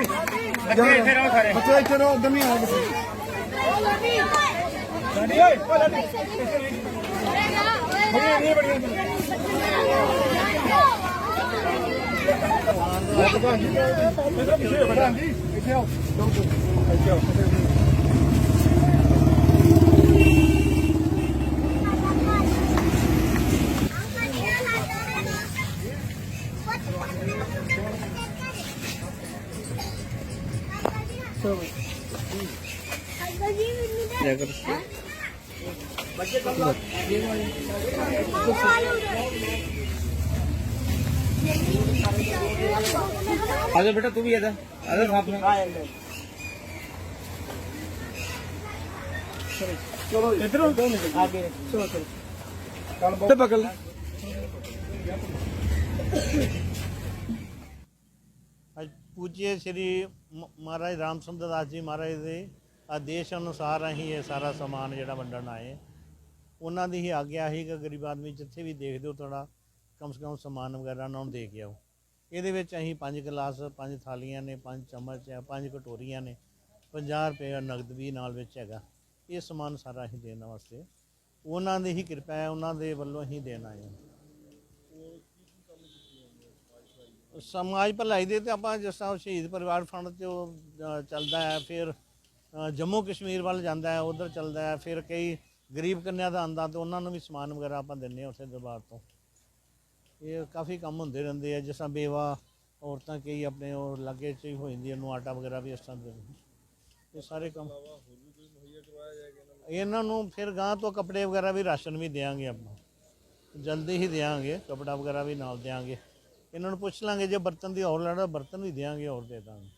ਬੱਚੇ ਇੱਥੇ ਰਹੋ ਸਾਰੇ ਬੱਚੇ ਇੱਥੇ ਰਹੋ ਉਧਰ ਨਹੀਂ ਆਏ ਲਾਡੀ ਓਏ ਓ ਲਾਡੀ ਬੜੀਆਂ ਨਹੀਂ ਬੜੀਆਂ ਪ੍ਰਧਾਨ ਜੀ ਪ੍ਰਧਾਨ ਜੀ ਇੱਥੇ ਆਓ ਇੱਥੇ ਆਓ ਆਜਾ ਬੇਟਾ अरे बेटा तू भी आजा। अरे साथ में चलो इधर आगे। चलो चलो। पकड़ ले। ਬਹੁਤ ਸ੍ਰੀ ਮ- ਮਹਾਰਾਜ ਰਾਮ ਸੁੰਦਰ ਦਾਸ ਜੀ ਮਹਾਰਾਜ ਦੇ ਆਦੇਸ਼ ਅਨੁਸਾਰ ਅਸੀਂ ਇਹ ਸਾਰਾ ਸਮਾਨ ਜਿਹੜਾ ਵੰਡਣ ਆਏ ਉਹਨਾਂ ਦੀ ਹੀ ਆਗਿਆ ਸੀ ਕਿ ਗਰੀਬ ਆਦਮੀ ਜਿੱਥੇ ਵੀ ਦੇਖਦੇ ਹੋ ਥੋੜਾ ਕਮ ਸੇ ਕਮ ਸਮਾਨ ਵਗੈਰਾ ਉਹਨਾਂ ਨੂੰ ਦੇ ਕੇ ਆਓ ਇਹਦੇ ਵਿੱਚ ਅਸੀਂ ਪੰਜ ਗਲਾਸ ਪੰਜ ਥਾਲੀਆਂ ਨੇ ਪੰਜ ਚਮਚ ਹੈ ਪੰਜ ਕਟੋਰੀਆਂ ਨੇ 50 ਰੁਪਏ ਦਾ ਨਗਦ ਵੀ ਨਾਲ ਵਿੱਚ ਹੈਗਾ ਇਹ ਸਮਾਨ ਸਾਰਾ ਅਸੀਂ ਦੇਣ ਵਾਸਤੇ ਉਹਨਾਂ ਦੀ ਹੀ ਕਿਰਪਾ ਹੈ ਉਹਨਾਂ ਦੇ ਵੱਲੋਂ ਅਸੀਂ ਦੇਣ ਆਏ ਹਾਂ ਸਮਾਜ ਭਲਾਈ ਦੇ ਤੇ ਆਪਾਂ ਜਿਸ ਤਰ੍ਹਾਂ ਸ਼ਹੀਦ ਪਰਿਵਾਰ ਫੰਡ ਤੇ ਉਹ ਅ, ਚੱਲਦਾ ਹੈ ਫਿਰ ਅ, ਜੰਮੂ ਕਸ਼ਮੀਰ ਵੱਲ ਜਾਂਦਾ ਹੈ ਉਧਰ ਚੱਲਦਾ ਹੈ ਫਿਰ ਕਈ ਗਰੀਬ ਕੰਨਿਆ ਦਾ ਆਂਦਾ ਤੇ ਉਹਨਾਂ ਨੂੰ ਵੀ ਸਮਾਨ ਵਗੈਰਾ ਆਪਾਂ ਦਿੰਨੇ ਆ ਉਸੇ ਦਰਬਾਰ ਤੋਂ। ਇਹ ਕਾਫੀ ਕੰਮ ਹੁੰਦੇ ਰਹਿੰਦੇ ਆ ਜਿਸ ਤਰ੍ਹਾਂ ਬੇਵਾ ਔਰਤਾਂ ਕਈ ਆਪਣੇ ਉਹ ਲਾਗੇ ਚ ਹੀ ਹੋ ਜਾਂਦੀਆਂ ਨੂੰ ਆਟਾ ਵਗੈਰਾ ਵੀ ਇਸ ਤਰ੍ਹਾਂ ਦੇ ਇਹ ਸਾਰੇ ਕੰਮ ਇਹਨਾਂ ਨੂੰ ਫਿਰ ਗਾਂ ਤੋਂ ਕੱਪੜੇ ਵਗੈਰਾ ਵੀ ਰਾਸ਼ਨ ਵੀ ਦੇਾਂਗੇ ਆਪਾਂ। ਜਲਦੀ ਹੀ ਦੇਾਂਗੇ ਕੱਪੜਾ ਵਗੈਰਾ ਵੀ ਨਾਲ ਦੇਾਂਗੇ ਇਹਨਾਂ ਨੂੰ ਪੁੱਛ ਲਾਂਗੇ ਜੇ ਬਰਤਨ ਦੀ ਹੋਰ ਲੈਣਾ ਬਰਤਨ ਵੀ ਦੇਾਂਗੇ ਹੋਰ ਦੇ ਦਾਂਗੇ